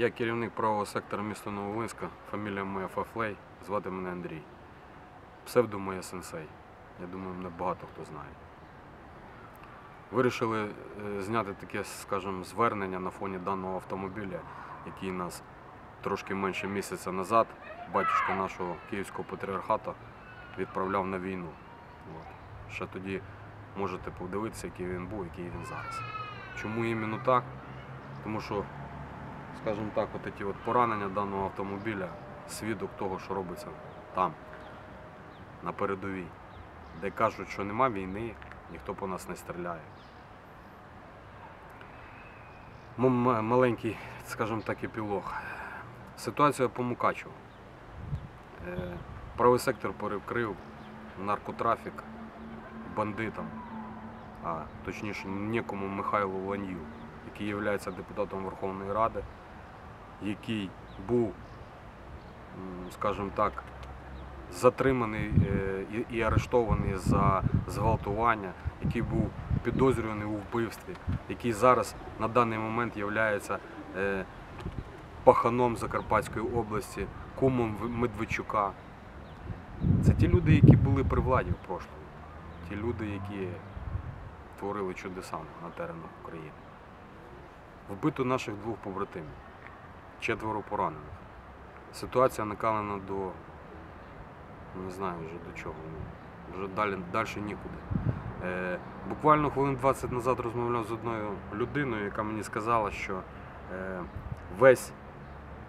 Я керівник правого сектора міста Нововолинська, фамілія моя Фафлей, звати мене Андрій. Псевдо моє сенсей. Я думаю, мене багато хто знає. Вирішили е, зняти таке, скажімо, звернення на фоні даного автомобіля, який нас трошки менше місяця назад, батюшка нашого Київського патріархату, відправляв на війну. От. Ще тоді можете подивитися, який він був, який він зараз. Чому іменно так? Тому що скажімо так, от ці от поранення даного автомобіля свідок того, що робиться там, на передовій, де кажуть, що нема війни, ніхто по нас не стріляє. Маленький, скажімо так, епілог. Ситуація по Мукачеву. Е, Правий сектор перекрив наркотрафік бандитам, а точніше некому Михайлу Ланью, який є депутатом Верховної Ради, який був, скажімо так, затриманий е, і- арештований за зґвалтування, який був підозрюваний у вбивстві, який зараз на даний момент є паханом Закарпатської області, кумом Медведчука. Це ті люди, які були при владі в прошлому, ті люди, які творили чудеса на теренах України. Вбито наших двох побратимів, четверо поранених. Ситуація накалена до, ну, не знаю вже до чого, ну, вже далі, далі нікуди. Е, буквально хвилин 20 назад розмовляв з одною людиною, яка мені сказала, що е, весь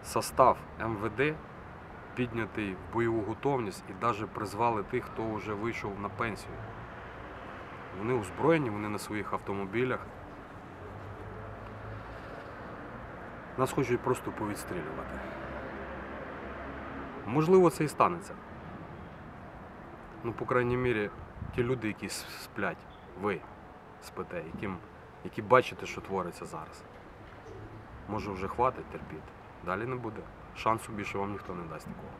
состав МВД піднятий в бойову готовність і навіть призвали тих, хто вже вийшов на пенсію. Вони озброєні, вони на своїх автомобілях. Нас хочуть просто повідстрілювати. Можливо, це і станеться. Ну, по крайній мірі, ті люди, які сплять, ви спите, яким, які бачите, що твориться зараз. Може вже хватить терпіти. Далі не буде. Шансу більше вам ніхто не дасть такого.